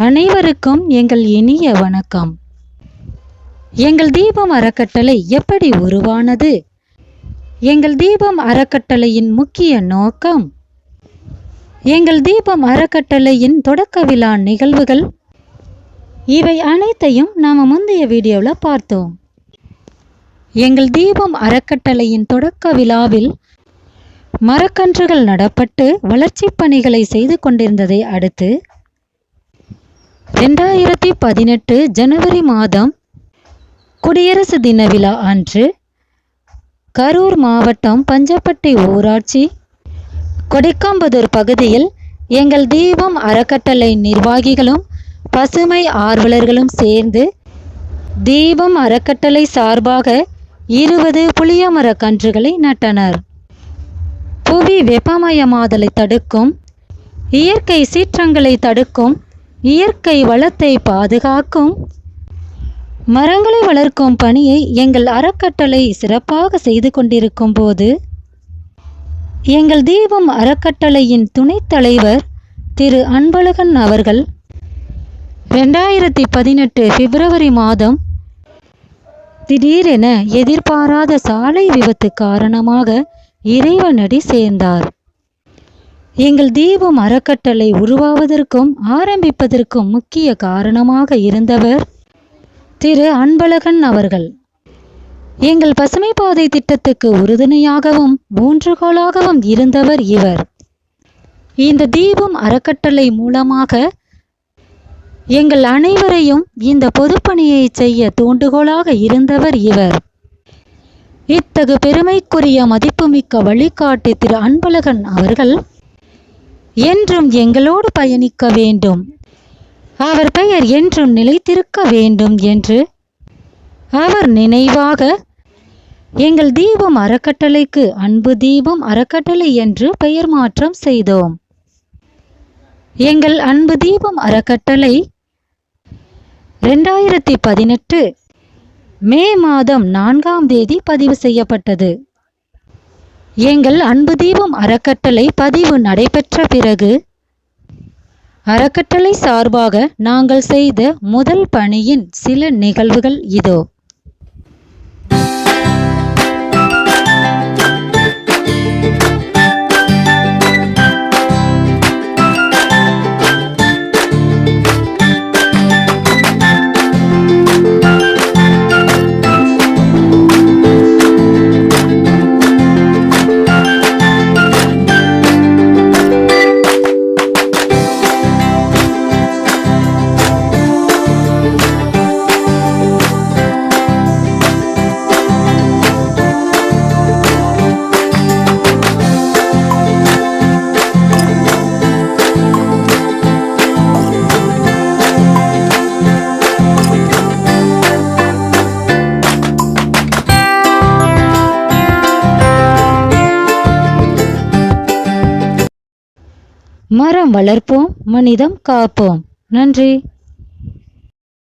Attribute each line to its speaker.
Speaker 1: அனைவருக்கும் எங்கள் இனிய வணக்கம். எங்கள் தீபம் அறக்கட்டளை எப்படி உருவானது? எங்கள் தீபம் அறக்கட்டளையின் முக்கிய நோக்கம்? எங்கள் தீபம் அறக்கட்டளையின் தொடக்க விழா நிகழ்வுகள்? இவை அனைத்தையும் நாம் முந்தைய வீடியோவில் பார்த்தோம். எங்கள் தீபம் அறக்கட்டளையின் தொடக்க விழாவில் மரக்கன்றுகள் நடப்பட்டு வளர்ச்சிப் பணிகளை செய்து கொண்டிருந்ததை அடுத்து ரெண்டாயிரத்தி பதினெட்டு ஜனவரி மாதம் குடியரசு தின விழா அன்று கரூர் மாவட்டம் பஞ்சப்பட்டி ஊராட்சி கொடைக்காம்பதூர் பகுதியில் எங்கள் தீபம் அறக்கட்டளை நிர்வாகிகளும் பசுமை ஆர்வலர்களும் சேர்ந்து தீபம் அறக்கட்டளை சார்பாக இருபது புளியமர கன்றுகளை நட்டனர். புவி வெப்பமயமாதலை தடுக்கும் இயற்கை சீற்றங்களை தடுக்கும் இயற்கை வளத்தை பாதுகாக்கும். மரங்களை வளர்க்கும் பணியை எங்கள் அறக்கட்டளை சிறப்பாக செய்து கொண்டிருக்கும் போது எங்கள் தீபம் அறக்கட்டளையின் துணைத் தலைவர் திரு அன்பழகன் அவர்கள் ரெண்டாயிரத்தி பதினெட்டு பிப்ரவரி மாதம் திடீரென எதிர்பாராத சாலை விபத்து காரணமாக இறைவனடி சேர்ந்தார். எங்கள் தீபம் அறக்கட்டளை உருவாவதற்கும் ஆரம்பிப்பதற்கும் முக்கிய காரணமாக இருந்தவர் திரு அன்பழகன் அவர்கள். எங்கள் பசுமை பாதை திட்டத்துக்கு உறுதுணையாகவும் ஊன்றுகோலாகவும் இருந்தவர் இவர். இந்த தீபம் அறக்கட்டளை மூலமாக எங்கள் அனைவரையும் இந்த பொதுப்பணியை செய்ய தூண்டுகோலாக இருந்தவர் இவர். இத்தகு பெருமைக்குரிய மதிப்புமிக்க வழிகாட்டி திரு அன்பழகன் அவர்கள் என்றும் எங்களோடு பயணிக்க வேண்டும். அவர் பெயர் என்றும் நிலைத்திருக்க வேண்டும் என்று அவர் நினைவாக எங்கள் தீபம் அறக்கட்டளைக்கு அன்பு தீபம் அறக்கட்டளை என்று பெயர் மாற்றம் செய்தோம். எங்கள் அன்பு தீபம் அறக்கட்டளை ரெண்டாயிரத்தி பதினெட்டு மே மாதம் நான்காம் தேதி பதிவு செய்யப்பட்டது. எங்கள் அன்பு தீபம் அறக்கட்டளை பதிவு நடைபெற்ற பிறகு அறக்கட்டளை சார்பாக நாங்கள் செய்த முதல் பணியின் சில நிகழ்வுகள் இதோ. மரம் வளர்ப்போம் மனிதம் காப்போம். நன்றி.